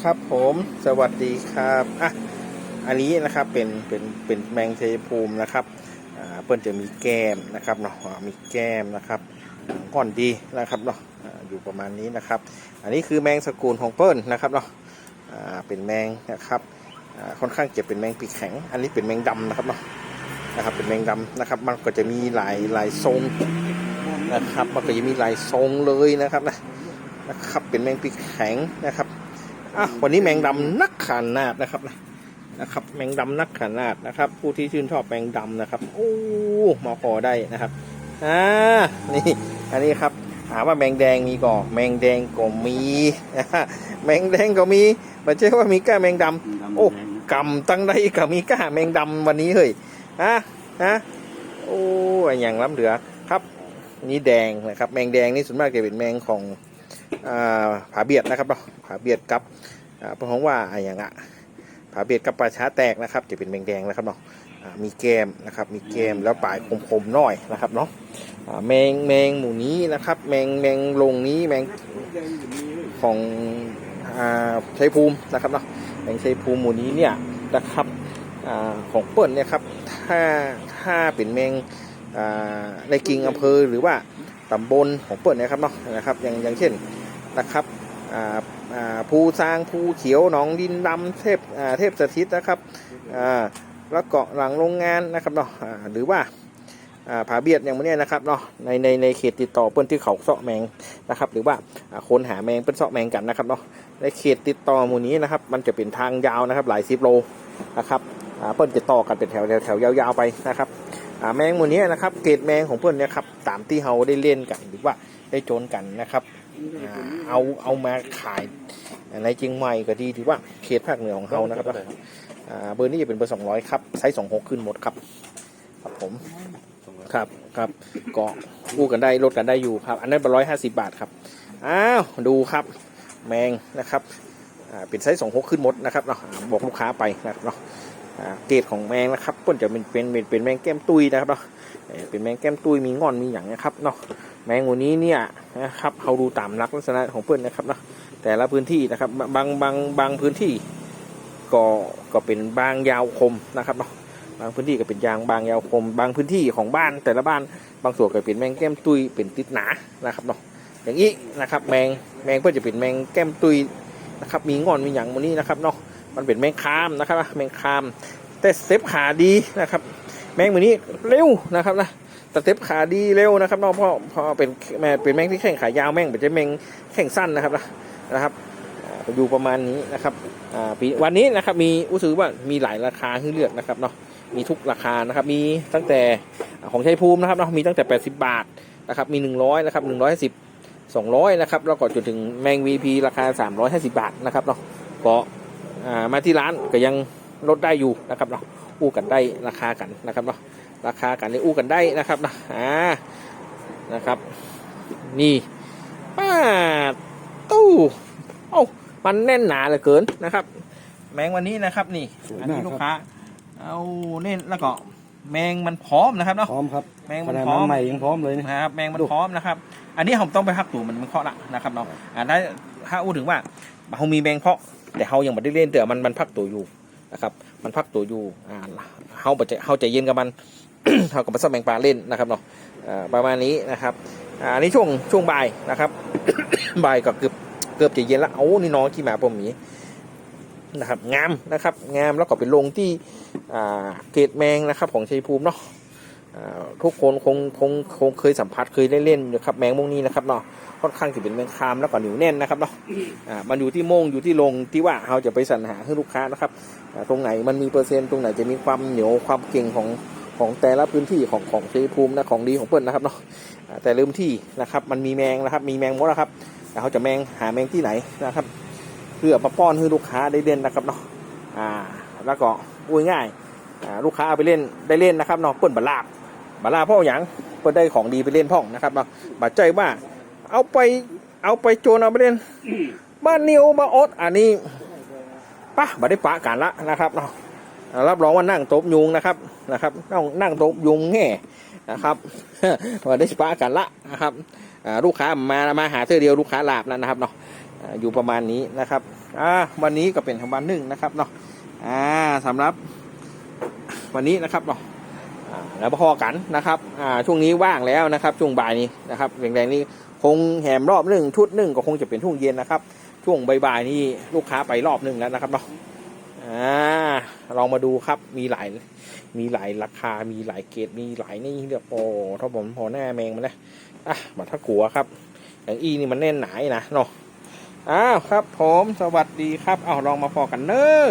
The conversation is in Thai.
นะครับ ผมสวัสดีครับอะอันนี้นะครับเป็นเป็นเป็นแมงเทภูมินะครับอ่าเปิ้นจะมีแก้มนะครับเนาะมีแก้มนะครับก่อนดีนะครับเนาะอยู่ประมาณนี้นะครับ อันนี้คือแมงสกุลของเปิ้ลนะครับเนาะอ่าเป็นแมงนะครับอ่าค่อนข้างจะเป็นแมงปีกแข็ง อันนี้เป็นแมงดำนะครับเนาะนะครับเป็นแมงดำนะครับ มันก็จะมีหลายหลายทรงนะครับ มันก็จะมีหลายทรงเลยนะครับนะนะครับเป็นแมงปีกแข็งนะครับ อะวันนี้แมงดำนักขนาดนะครับนะนะครับ แมงดำนักขนาดนะครับ ผู้ที่ชื่นชอบแมงดำนะครับโอ้มาพอได้นะครับอ่านี่อันนี้ครับถามว่าแมงแดงมีก่อแมงแดงก็มีแมงแดงก็มีไม่ใช่ว่ามีก้าแมงดำโอ้กำตั้งได้ก็มีก้าแมงดำวันนี้เฮ้ยฮะฮะโอ้ยอย่างล้ำเหลือครับ นี่แดงนะครับ แมงแดงนี่ส่วนมากจะเป็นแมงของอ่า ผาเบียดนะครับเนาะผาเบียดกับเพราะว่าอะไรอย่างอะผาเบียดกับปลาช้าแตกนะครับ จะเป็นแมงแดงนะครับเนาะมีแกมนะครับ มีแกมแล้วปลายคมๆหน่อยนะครับเนาะแมงแมงหมูนี้นะครับ แมงแมงลงนี้แมงของอ่าชัยภูมินะครับเนาะแมงชัยภูมิหมูนี้เนี่ยนะครับอของเปิ้ลเนี่ยครับถ้าถ้าเป็นแมงในกิ่งอำเภอหรือว่า ตำบลของเปิดนะครับเนาะนะครับอย่างอย่างเช่นนะครับอ่าอ่าภูซางภูเขียวหนองดินดำเทพอ่าเทพสถิตนะครับอ่าแล้วเกาะหลังโรงงานนะครับเนาะหรือว่าอ่าผาเบียดอย่างเนี้ยนะครับเนาะในในในเขตติดต่อเปิ้นที่เขาเสาะแมงนะครับ หรือว่าคนหาแมงเปิ้นเสาะแมงกันนะครับเนาะในเขตติดต่อหมู่นี้นะครับ มันจะเป็นทางยาวนะครับหลายสิบโลนะครับอ่าเปิ้นจะต่อกันเป็นแถวแถวแถวยาวๆไปนะครับ แมงหมูนี้นะครับ เกรดแมงของเพื่อนเนี่ยครับตามที่เราได้เล่นกันหรือว่าได้โจนกันนะครับอเอาเอามาขายในเชียงใหม่ก็ดีถือว่าเขตภาคเหนือของเรานะครับเบอร์นี้จะเป็นเบอร์สองร้อยครับไซส์สองหกขึ้นหมดครับ ครับผมครับครับก็กู้กันได้ลดกันได้อยู่ครับ อันนั้นเป็นร้อยห้าสิบบาทครับอ้าวดูครับ แมงนะครับเป็นไซส์สองหกขึ้นหมดนะครับเนาะบอกลูกค้าไปนะครับเนาะ เกรดของแมงนะครับเพิ่นจะเป็นเป็นเป็นแมงแก้มตุยนะครับเนาะเป็นแมงแก้มตุยมีงอนมีอย่างนะครับเนาะแมงวันนี้เนี่ยนะครับเขาดูตามลักษณะของเพิ่อนนะครับเนาะแต่ละพื้นที่นะครับบางบางบางพื้นที่ก็ก็เป็นบางยาวคมนะครับเนาะบางพื้นที่ก็เป็นยางบางยาวคม บางพื้นที่ของบ้านแต่ละบ้านบางส่วนก็เป็นแมงแก้มตุยเป็นติดหนานะครับเนาะอย่างนี้นะครับแมงแมงเพื่อจะเป็นแมงแก้มตุยนะครับมีงอนมีอย่างวันนี้นะครับเนาะ มันเป็นแมงคามนะครับแมงคาม แต่สเต็ปขาดีนะครับ แมงมือนี้เร็วนะครับนะสเต็ปขาดีเร็วนะครับเนาะเพราะเพราะเป็นแม่เป็นแมงที่แข่งขายาวแมงเป็นจะแมงแข่งสั้นนะครับนะนะครับอยู่ประมาณนี้นะครับอ่าปีวันนี้นะครับมีอุซื้อว่ามีหลายราคาให้เลือกนะครับเนาะมีทุกราคานะครับมีตั้งแต่ของชัยภูมินะครับเนาะมีตั้งแต่ 80 บาทนะครับมี 100นะครับ110 200นะครับแล้วก็จนถึงแมง VP ราคา 350 บาทนะครับเนาะก็ มาที่ร้านก็ยังลดได้อยู่นะครับเนาะอู้กันได้ราคากันนะครับเนาะราคากันได้อู้กันได้นะครับนะอ่านะครับ นี่ป้าตู้เอ้ามันแน่นหนาเหลือเกินนะครับ แมงวันนี้นะครับ นี่สวยอันมากนี้ครับลูกค้าเอาเน่นแล้วก็แมงมันพร้อมนะครับเนาะพร้อมครับแมงขมันนาดพร้อมามใหม่ยังพร้อมเลยนะนะครับแมงมันดูพร้อมนะครับ อันนี้ผมต้องไปพักตัวมันมันเคาะละนะครับเนาะอ่าถ้าถ้าอู้ถึงว่าเขามีแมงเพาะ แต่เขายังไม่ได้เล่นแต่มันมันพักตัวอยู่นะครับ มันพักตัวอยู่อ่าเขาจะเขาใจเย็นกับมันเขากับมันซ่อมแมงปลาเล่นนะครับเนาะประมาณนี้นะครับอ่าอันนี้ช่วงช่วงบ่ายนะครับบ่ายก็เกือบเกือบจะเย็นและเอานี่น้องที่หมาปมหมีนะครับงามนะครับงามแล้วก็เป็นลงที่อ่าเกตแมงนะครับของชัยภูมิเนาะ ทุกคนคงคงคงเคยสัมผัสเคยได้เล่นนะครับแมงพวกนี้นะครับเนาะค่อนข้างจะเป็นแมงคามแล้วก็เหนียวแน่นนะครับเนาะอ่ามันอยู่ที่โมงอยู่ที่ลงที่ว่าเราจะไปสรรหาให้ลูกค้านะครับตรงไหนมันมีเปอร์เซ็นต์ตรงไหนจะมีความเหนียวความเก่งของของแต่ละพื้นที่ของของชัยภูมินะของดีของเปิ้ลนะครับเนาะอ่าแต่ลืมที่นะครับมันมีแมงนะครับ มีแมงมดนะครับเขาจะแมงหาแมงที่ไหนนะครับ เพื่อมาป้อนให้ลูกค้าได้เล่นนะครับเนาะอ่าแล้วก็อุ้ยง่ายลูกค้าเอาไปเล่นได้เล่นนะครับเนาะเปิ้ลบัลลาบ บาลาพ่ออย่างเปิ้ลได้ของดีไปเล่นพ่องนะครับเนาะบาดใจว่า เอาไปเอาไปโจรเอาไปเล่นบ้านนิวมาอดอันนี้ปะบัได้ปะกันละนะครับเนาะรับรองว่านั่งโต๊ะยุงนะครับนะครับนั่งนั่งโต๊ะยุงแง่นะครับว่าได้ปะกันละนะครับลูกค้ามามาหาเธอเดียวลูกค้าลาบแล้วนะครับเนาะอยู่ประมาณนี้นะครับอ่าวันนี้ก็เป็นทางวันหนึ่งนะครับเนาะอ่าสำหรับวันนี้นะครับเนาะ แล้วพอกันนะครับช่วงนี้ว่างแล้วนะครับ ช่วงบ่ายนี้นะครับแรงๆนี้คงแหมรอบหนึ่งชุดหนึ่งก็คงจะเป็นช่วงเย็นนะครับ ช่วงบ่ายๆนี่ลูกค้าไปรอบหนึ่งแล้วนะครับเนาะอ่าลองมาดูครับมีหลายมีหลายราคา มีหลายเกรดมีหลายนี่เรียกโอ้ถ้าผมพอหน้าแมงมันนะอะบัตรถ้ากลัวครับ อย่างอีนี่มันแน่นหนานะเนาะอ้าวครับผมสวัสดีครับเอาลองมาพอกันเนอะ